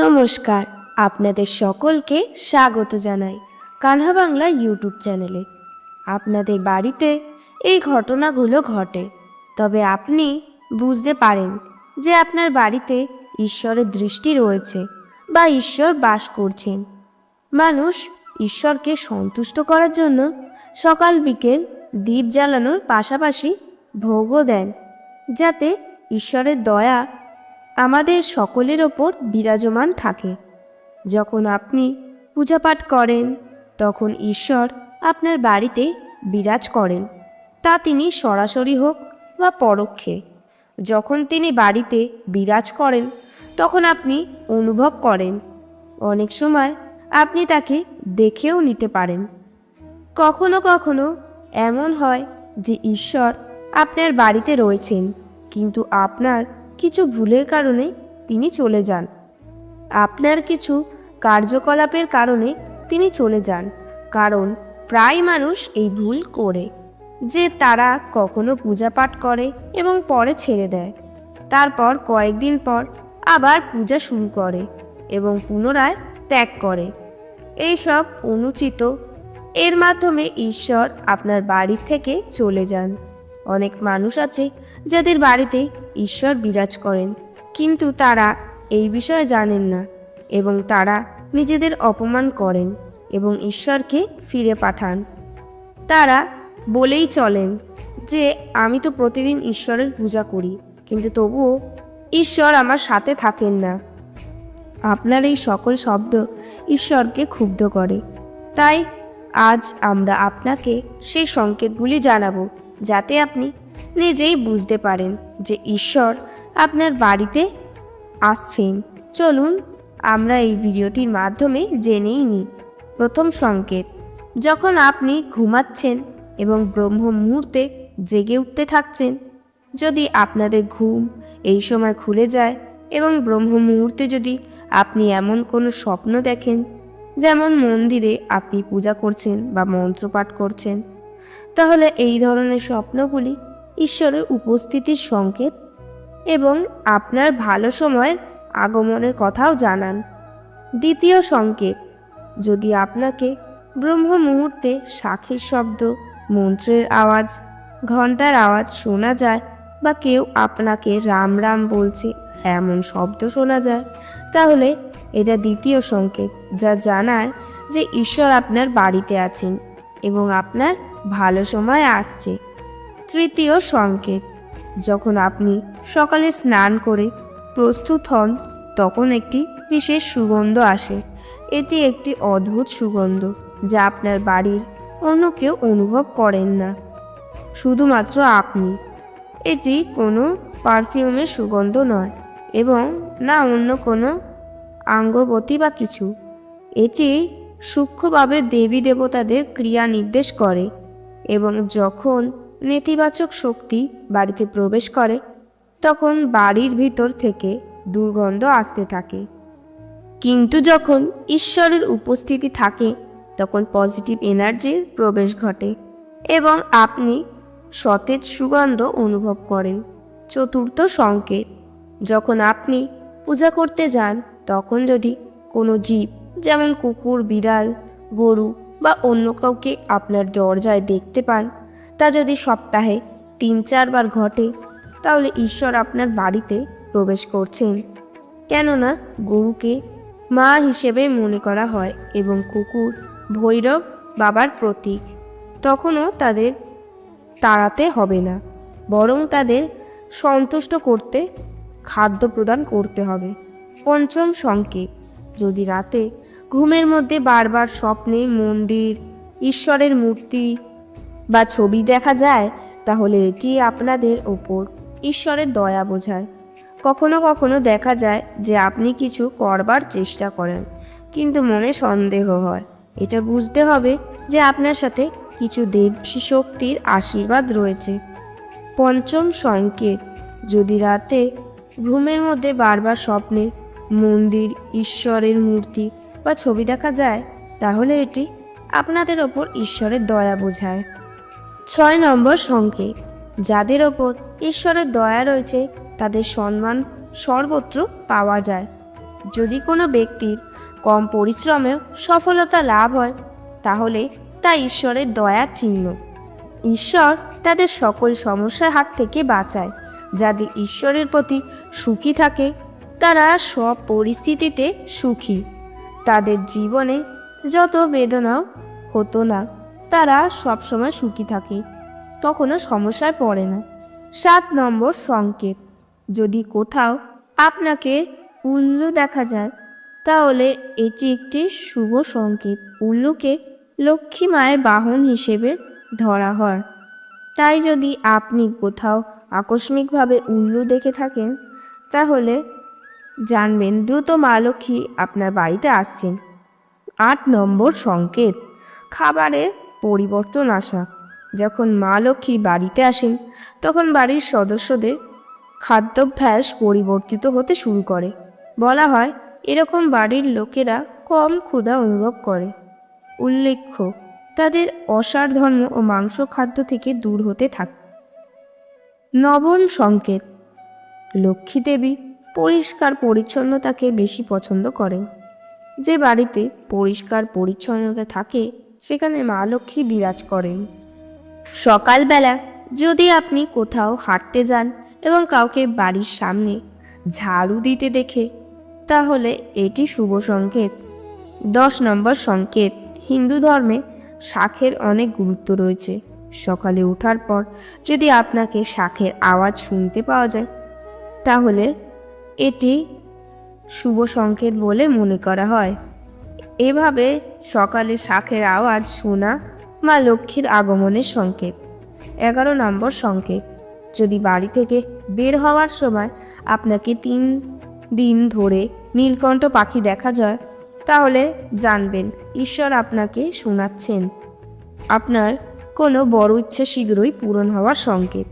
নমস্কার, আপনাদের সকলকে স্বাগত জানাই কানহা বাংলা ইউটিউব চ্যানেলে। আপনাদের বাড়িতে এই ঘটনাগুলো ঘটে, তবে আপনি বুঝতে পারেন যে আপনার বাড়িতে ঈশ্বরের দৃষ্টি রয়েছে বা ঈশ্বর বাস করছেন। মানুষ ঈশ্বরকে সন্তুষ্ট করার জন্য সকাল বিকেল দ্বীপ জ্বালানোর পাশাপাশি ভোগও দেন, যাতে ঈশ্বরের দয়া আমাদের সকলের ওপর বিরাজমান থাকে। যখন আপনি পূজাপাঠ করেন, তখন ঈশ্বর আপনার বাড়িতে বিরাজ করেন। তা তিনি সরাসরি হোক বা পরোক্ষে। যখন তিনি বাড়িতে বিরাজ করেন, তখন আপনি অনুভব করেন। অনেক সময় আপনি তাকে দেখেও নিতে পারেন। কখনো কখনো এমন হয় যে ঈশ্বর আপনার বাড়িতে রয়েছেন, কিন্তু আপনার কিছু ভুলের কারণে তিনি চলে যান। আপনার কিছু কার্যকলাপের কারণে তিনি চলে যান, কারণ প্রায় মানুষ এই ভুল করে, যে তারা কখনো পূজা পাঠ করে এবং পরে ছেড়ে দেয়। তারপর কয়েকদিন পর আবার পূজা শুরু করে এবং পুনরায় ত্যাগ করে। এইসব অনুচিত। এর মাধ্যমে ঈশ্বর আপনার বাড়ি থেকে চলে যান। অনেক মানুষ আছে যাদের বাড়িতে ঈশ্বর বিরাজ করেন, কিন্তু তারা এই বিষয়ে জানেন না এবং তারা নিজেদের অপমান করেন এবং ঈশ্বরকে ফিরে পাঠান। তারা বলেই চলেন যে, আমি তো প্রতিদিন ঈশ্বরের পূজা করি, কিন্তু তবুও ঈশ্বর আমার সাথে থাকেন না। আপনার এই সকল শব্দ ঈশ্বরকে ক্ষুব্ধ করে। তাই আজ আমরা আপনাকে সেই সংকেতগুলি জানাব, যাতে আপনি নিজেই বুঝতে পারেন যে ঈশ্বর আপনার বাড়িতে আসছেন। চলুন, আমরা এই ভিডিওটির মাধ্যমে জেনেই নিই। প্রথম সংকেত, যখন আপনি ঘুমাচ্ছেন এবং ব্রহ্ম মুহূর্তে জেগে উঠতে থাকছেন, যদি আপনাদের ঘুম এই সময় খুলে যায় এবং ব্রহ্ম মুহূর্তে যদি আপনি এমন কোনো স্বপ্ন দেখেন, যেমন মন্দিরে আপনি পূজা করছেন বা মন্ত্রপাঠ করছেন, তাহলে এই ধরনের স্বপ্নগুলি ঈশ্বরের উপস্থিতির সংকেত এবং আপনার ভালো সময়ের আগমনের কথাও জানান। দ্বিতীয় সংকেত, যদি আপনাকে ব্রহ্ম মুহূর্তে সাক্ষীর শব্দ, মন্ত্রের আওয়াজ ঘণ্টার আওয়াজ শোনা যায় বা কেউ আপনাকে রাম রাম বলছে এমন শব্দ শোনা যায়, তাহলে এটা দ্বিতীয় সংকেত যা জানায় যে ঈশ্বর আপনার বাড়িতে আছেন এবং আপনার ভালো সময় আসছে। তৃতীয় সংকেত। যখন আপনি সকালে স্নান করে প্রস্তুত হন, তখন একটি বিশেষ সুগন্ধ আসে। এটি একটি অদ্ভুত সুগন্ধ, যা আপনার বাড়ির অন্য কেউ অনুভব করেন না। শুধুমাত্র আপনি। এটি কোনো পারফিউমের সুগন্ধ নয় এবং না অন্য কোনো আঙ্গবতী বা কিছু। এটি সূক্ষ্মভাবে দেবী দেবতাদের ক্রিয়া নির্দেশ করে এবং যখন নেতিবাচক শক্তি বাড়িতে প্রবেশ করে, তখন বাড়ির ভিতর থেকে দুর্গন্ধ আসতে থাকে। কিন্তু যখন ঈশ্বরের উপস্থিতি থাকে, তখন পজিটিভ এনার্জির প্রবেশ ঘটে এবং আপনি সতেজ সুগন্ধ অনুভব করেন। চতুর্থ সংকেত, যখন আপনি পূজা করতে যান, তখন যদি কোনো জীব, যেমন কুকুর, বিড়াল, গরু বা অন্য কাউকে আপনার দরজায় দেখতে পান তা যদি সপ্তাহে তিন, চারবার ঘটে, তাহলে ঈশ্বর আপনার বাড়িতে প্রবেশ করছেন। কেননা গরুকে মা হিসেবে মনে করা হয় এবং কুকুর ভৈরব বাবার প্রতীক। তখনও তাদের তাড়াতে হবে না, বরং তাদের সন্তুষ্ট করতে, খাদ্য প্রদান করতে হবে। পঞ্চম সংকেত, যদি রাতে ঘুমের মধ্যে বারবার স্বপ্নে, মন্দির, ঈশ্বরের মূর্তি বা ছবি দেখা যায়, তাহলে এটি আপনাদের ওপর ঈশ্বরের দয়া বোঝায়। কখনো কখনো দেখা যায় যে আপনি কিছু করবার চেষ্টা করেন, কিন্তু মনে সন্দেহ হয়। এটা বুঝতে হবে যে আপনার সাথে কিছু দেবী শক্তির আশীর্বাদ রয়েছে। পঞ্চম সংকেত, যদি রাতে ঘুমের মধ্যে বারবার স্বপ্নে মন্দির, ঈশ্বরের মূর্তি বা ছবি দেখা যায়, তাহলে এটি আপনাদের ওপর ঈশ্বরের দয়া বোঝায়। ছয় নম্বর সংকেত। যাদের ওপর ঈশ্বরের দয়া রয়েছে, তাদের সম্মান সর্বত্র পাওয়া যায়। যদি কোনো ব্যক্তির কম পরিশ্রমেও সফলতা লাভ হয়, তাহলে তা ঈশ্বরের দয়ার চিহ্ন। ঈশ্বর তাদের সকল সমস্যার হাত থেকে বাঁচায়। যাদের ঈশ্বরের প্রতি সুখী থাকে, তারা সব পরিস্থিতিতে সুখী। তাদের জীবনে যত বেদনাও হতো না। তারা সবসময় সুখী থাকে, কখনো সমস্যায় পড়ে না। সাত নম্বর সংকেত, যদি কোথাও আপনাকে উল্লু দেখা যায়, তাহলে এটি একটি শুভ সংকেত। উল্লুকে লক্ষ্মী মায়ের বাহন হিসেবে ধরা হয়। তাই যদি আপনি কোথাও আকস্মিকভাবে উল্লু দেখে থাকেন, তাহলে জানবেন দ্রুত মা লক্ষ্মী আপনার বাড়িতে আসছেন। আট নম্বর সংকেত, খাবারের পরিবর্তন আসা। যখন মা লক্ষ্মী বাড়িতে আসেন, তখন বাড়ির সদস্যদের খাদ্যাভ্যাস পরিবর্তিত হতে শুরু করে। বলা হয়, এরকম বাড়ির লোকেরা কম ক্ষুধা অনুভব করে। উল্লেখ্য, তাদের অসার ধর্ম ও মাংস খাদ্য থেকে দূর হতে থাকে। নবম সংকেত, লক্ষ্মী দেবী পরিষ্কার পরিচ্ছন্নতাকে বেশি পছন্দ করেন। যে বাড়িতে পরিষ্কার পরিচ্ছন্নতা থাকে সেখানে মা লক্ষ্মী বিরাজ করেন। সকালবেলা যদি আপনি কোথাও হাঁটতে যান এবং কাউকে বাড়ির সামনে ঝাড়ু দিতে দেখে, তাহলে এটি শুভ সংকেত। দশ নম্বর সংকেত, হিন্দু ধর্মে শাখের অনেক গুরুত্ব রয়েছে। সকালে ওঠার পর যদি আপনাকে শাখের আওয়াজ শুনতে পাওয়া যায়, তাহলে এটি শুভ সংকেত বলে মনে করা হয়। এভাবে সকালে শাখের আওয়াজ শোনা মা লক্ষ্মীর আগমনের সংকেত। এগারো নম্বর সংকেত, যদি বাড়ি থেকে বের হওয়ার সময় আপনাকে তিন দিন ধরে নীলকণ্ঠ পাখি দেখা যায়, তাহলে জানবেন ঈশ্বর আপনাকে শোনাচ্ছেন। আপনার কোনো বড় ইচ্ছে শীঘ্রই পূরণ হওয়ার সংকেত।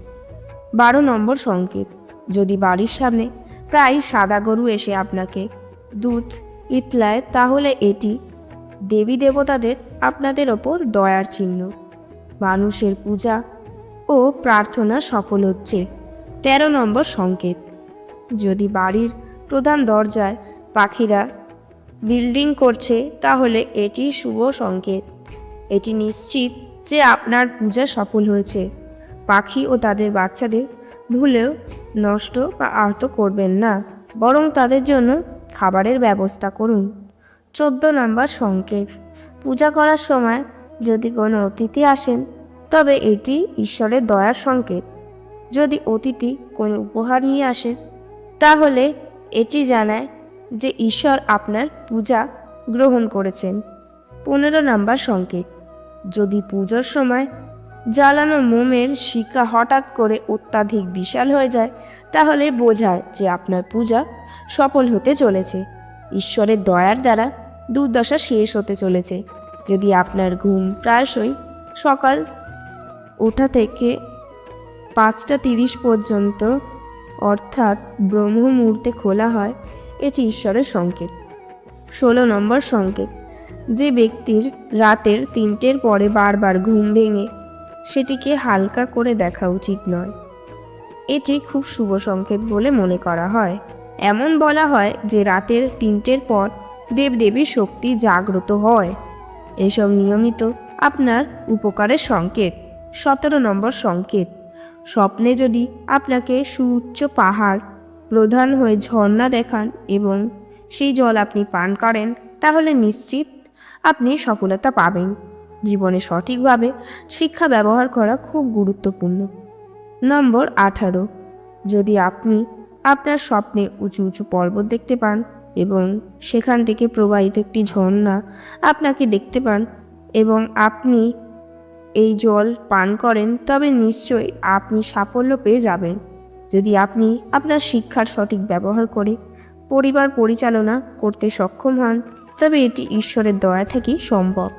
বারো নম্বর সংকেত, যদি বাড়ির সামনে প্রায় সাদা গরু এসে আপনাকে দুধ ইতলায়, তাহলে এটি দেবী দেবতাদের আপনাদের ওপর দয়ার চিহ্ন। মানুষের পূজা ও প্রার্থনা সফল হচ্ছে। তেরো নম্বর সংকেত। যদি বাড়ির প্রধান দরজায় পাখিরা বিল্ডিং করছে, তাহলে এটি শুভ সংকেত। এটি নিশ্চিত যে আপনার পূজা সফল হয়েছে। পাখি ও তাদের বাচ্চাদের ভুলেও নষ্ট বা আহত করবেন না, বরং তাদের জন্য খাবারের ব্যবস্থা করুন। চোদ্দ নম্বর সংকেত। পূজা করার সময় যদি কোনো অতিথি আসেন, তবে এটি ঈশ্বরের দয়ার সংকেত। যদি অতিথি কোনো উপহার নিয়ে আসে তাহলে এটি জানায় যে ঈশ্বর আপনার পূজা গ্রহণ করেছেন। পনেরো নাম্বার সংকেত। যদি পুজোর সময় জ্বালানো মোমের শিকা হঠাৎ করে অত্যাধিক বিশাল হয়ে যায়, তাহলে বোঝায় যে আপনার পূজা সফল হতে চলেছে। ঈশ্বরের দয়ার দ্বারা দুর্দশা শেষ হতে চলেছে। যদি আপনার ঘুম প্রায়শই সকাল ওঠা থেকে পাঁচটা তিরিশ পর্যন্ত, অর্থাৎ ব্রহ্ম মুহূর্তে খোলা হয়, এটি ঈশ্বরের সংকেত। ষোলো নম্বর সংকেত, যে ব্যক্তির রাতের তিনটের পরে বারবার ঘুম ভেঙে সেটিকে হালকা করে দেখা উচিত নয়। এটি খুব শুভ সংকেত বলে মনে করা হয়। এমন বলা হয় যে রাতের তিনটের পর দেবদেবীর শক্তি জাগ্রত হয়। এসব নিয়মিত আপনার উপকারের সংকেত। সতেরো নম্বর সংকেত। স্বপ্নে যদি আপনাকে সুউচ্চ পাহাড়, প্রধান হয়ে ঝর্ণা দেখান এবং সেই জল আপনি পান করেন, তাহলে নিশ্চিত আপনি সফলতা পাবেন। জীবনে সঠিকভাবে শিক্ষা ব্যবহার করা খুব গুরুত্বপূর্ণ। নম্বর আঠারো। যদি আপনি আপনার স্বপ্নে উঁচু উঁচু পর্বত দেখতে পান এবং সেখান থেকে প্রবাহিত একটি ঝর্ণা আপনাকে দেখতে পান এবং আপনি এই জল পান করেন, তবে নিশ্চয়ই আপনি সাফল্য পেয়ে যাবেন। যদি আপনি আপনার শিক্ষার সঠিক ব্যবহার করে পরিবার পরিচালনা করতে সক্ষম হন, তবে এটি ঈশ্বরের দয়া থেকেই সম্ভব।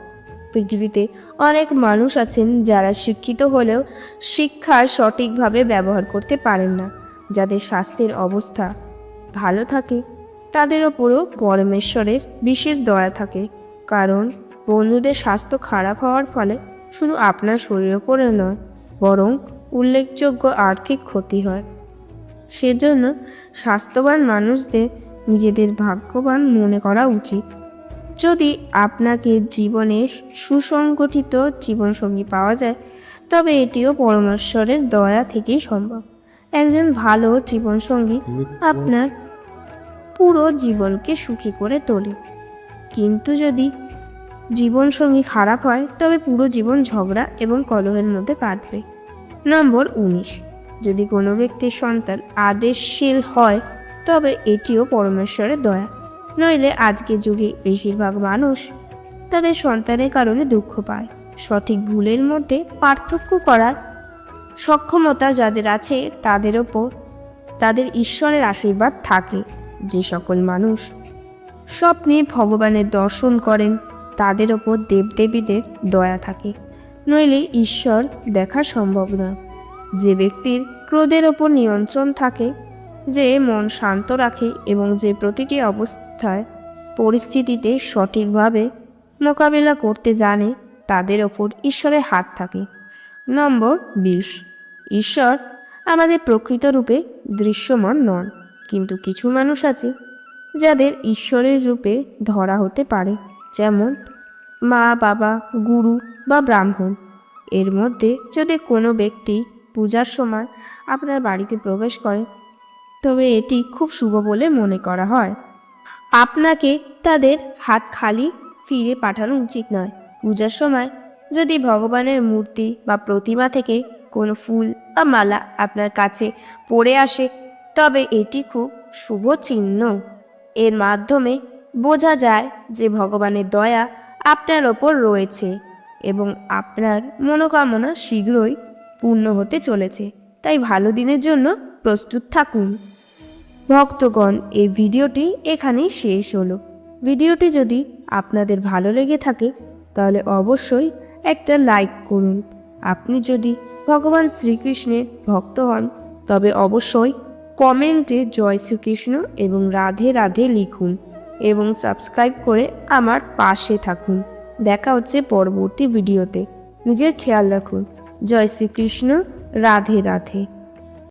পৃথিবীতে অনেক মানুষ আছেন যারা শিক্ষিত হলেও শিক্ষার সঠিকভাবে ব্যবহার করতে পারেন না। যাদের স্বাস্থ্যের অবস্থা ভালো থাকে, তাদের ওপরও পরমেশ্বরের বিশেষ দয়া থাকে। কারণ বন্ধুদের স্বাস্থ্য খারাপ হওয়ার ফলে শুধু আপনার শরীর ওপরে নয়, বরং উল্লেখযোগ্য আর্থিক ক্ষতি হয়। সেজন্য স্বাস্থ্যবান মানুষদের নিজেদের ভাগ্যবান মনে করা উচিত। যদি আপনাকে জীবনে সুসংগঠিত জীবনসঙ্গী পাওয়া যায়, তবে এটিও পরমেশ্বরের দয়া থেকেই সম্ভব। একজন ভালো জীবনসঙ্গী আপনার পুরো জীবনকে সুখী করে তোলে। কিন্তু যদি জীবনসঙ্গী খারাপ হয়, তবে পুরো জীবন ঝগড়া এবং কলহের মধ্যে কাটবে। নম্বর উনিশ। যদি কোনো ব্যক্তির সন্তান আদেশশীল হয়, তবে এটিও পরমেশ্বরের দয়া। নইলে আজকের যুগে বেশিরভাগ মানুষ তাদের সন্তানের কারণে দুঃখ পায়। সঠিক ভুলের মধ্যে পার্থক্য করার সক্ষমতা যাদের আছে, তাদের ওপর তাদের ঈশ্বরের আশীর্বাদ থাকে। যে সকল মানুষ স্বপ্নে ভগবানের দর্শন করেন, তাদের ওপর দেবদেবীদের দয়া থাকে। নইলে ঈশ্বর দেখা সম্ভব নয় যে ব্যক্তির ক্রোধের ওপর নিয়ন্ত্রণ থাকে, যে মন শান্ত রাখে এবং যে প্রতিটি অবস্থায় পরিস্থিতিতে সঠিকভাবে মোকাবিলা করতে জানে তাদের ওপর ঈশ্বরের হাত থাকে। নম্বর বিশ। ঈশ্বর আমাদের প্রকৃত রূপে দৃশ্যমান নন, কিন্তু কিছু মানুষ আছে যাদের ঈশ্বরের রূপে ধরা হতে পারে, যেমন মা, বাবা, গুরু বা ব্রাহ্মণ। এর মধ্যে যদি কোনো ব্যক্তি পূজার সময় আপনার বাড়িতে প্রবেশ করে, তবে এটি খুব শুভ বলে মনে করা হয়। আপনাকে তাদের হাত খালি ফিরে পাঠানো উচিত নয়। পূজার সময় যদি ভগবানের মূর্তি বা প্রতিমা থেকে কোনো ফুল বা মালা আপনার কাছে পড়ে আসে, তবে এটি খুব শুভ চিহ্ন। এর মাধ্যমে বোঝা যায় যে ভগবানের দয়া আপনার ওপর রয়েছে এবং আপনার মনোকামনা শীঘ্রই পূর্ণ হতে চলেছে। তাই ভালো দিনের জন্য প্রস্তুত থাকুন। ভক্তগণ, এই ভিডিওটি এখানেই শেষ হলো। ভিডিওটি যদি আপনাদের ভালো লেগে থাকে, তাহলে অবশ্যই একটা লাইক করুন। আপনি যদি ভগবান শ্রীকৃষ্ণের ভক্ত হন, তবে অবশ্যই কমেন্টে জয় শ্রীকৃষ্ণ এবং রাধে রাধে লিখুন এবং সাবস্ক্রাইব করে আমার পাশে থাকুন। দেখা হচ্ছে পরবর্তী ভিডিওতে। নিজের খেয়াল রাখুন। জয় শ্রীকৃষ্ণ, রাধে রাধে।